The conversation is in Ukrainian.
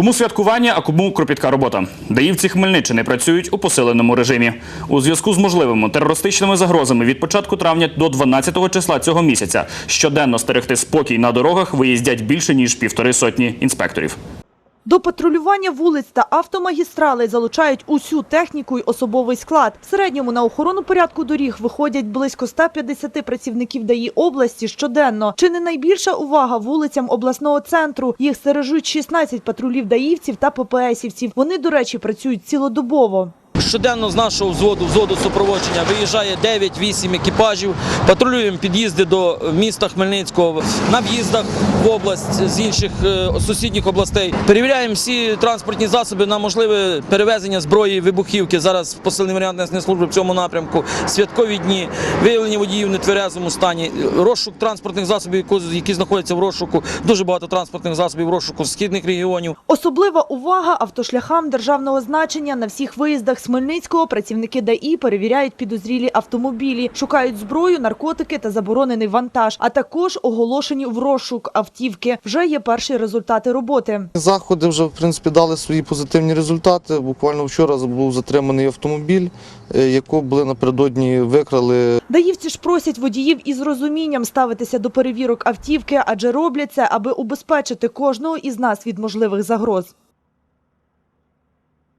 Кому святкування, а кому кропітка робота. Даївці Хмельниччини працюють у посиленому режимі. У зв'язку з можливими терористичними загрозами від початку травня до 12 числа цього місяця щоденно стерегти спокій на дорогах виїздять більше ніж півтори сотні інспекторів. До патрулювання вулиць та автомагістралей залучають усю техніку й особовий склад. В середньому на охорону порядку доріг виходять близько 150 працівників ДАІ області щоденно. Чи не найбільша увага вулицям обласного центру? Їх стережуть 16 патрулів даївців та ППСівців. Вони, до речі, працюють цілодобово. Щоденно з нашого взводу, взводу супроводження, виїжджає 9-8 екіпажів, патрулюємо під'їзди до міста Хмельницького, на в'їздах в область з інших е, сусідніх областей. Перевіряємо всі транспортні засоби на можливе перевезення зброї, вибухівки. Зараз посилений варіант несення служби в цьому напрямку, святкові дні, виявлення водіїв в нетверезому стані, розшук транспортних засобів, які- знаходяться в розшуку. Дуже багато транспортних засобів в розшуку східних регіонів. Особлива увага автошляхам державного значення на всіх виїздах з Хмельницького працівники ДАІ перевіряють підозрілі автомобілі, шукають зброю, наркотики та заборонений вантаж, а також оголошені в розшук автівки. Вже є перші результати роботи. Заходи вже в принципі дали свої позитивні результати. Буквально вчора був затриманий автомобіль, е, якого були напередодні викрали. Даївці ж просять водіїв із розумінням ставитися до перевірок автівки, адже роблять це, аби убезпечити кожного із нас від можливих загроз.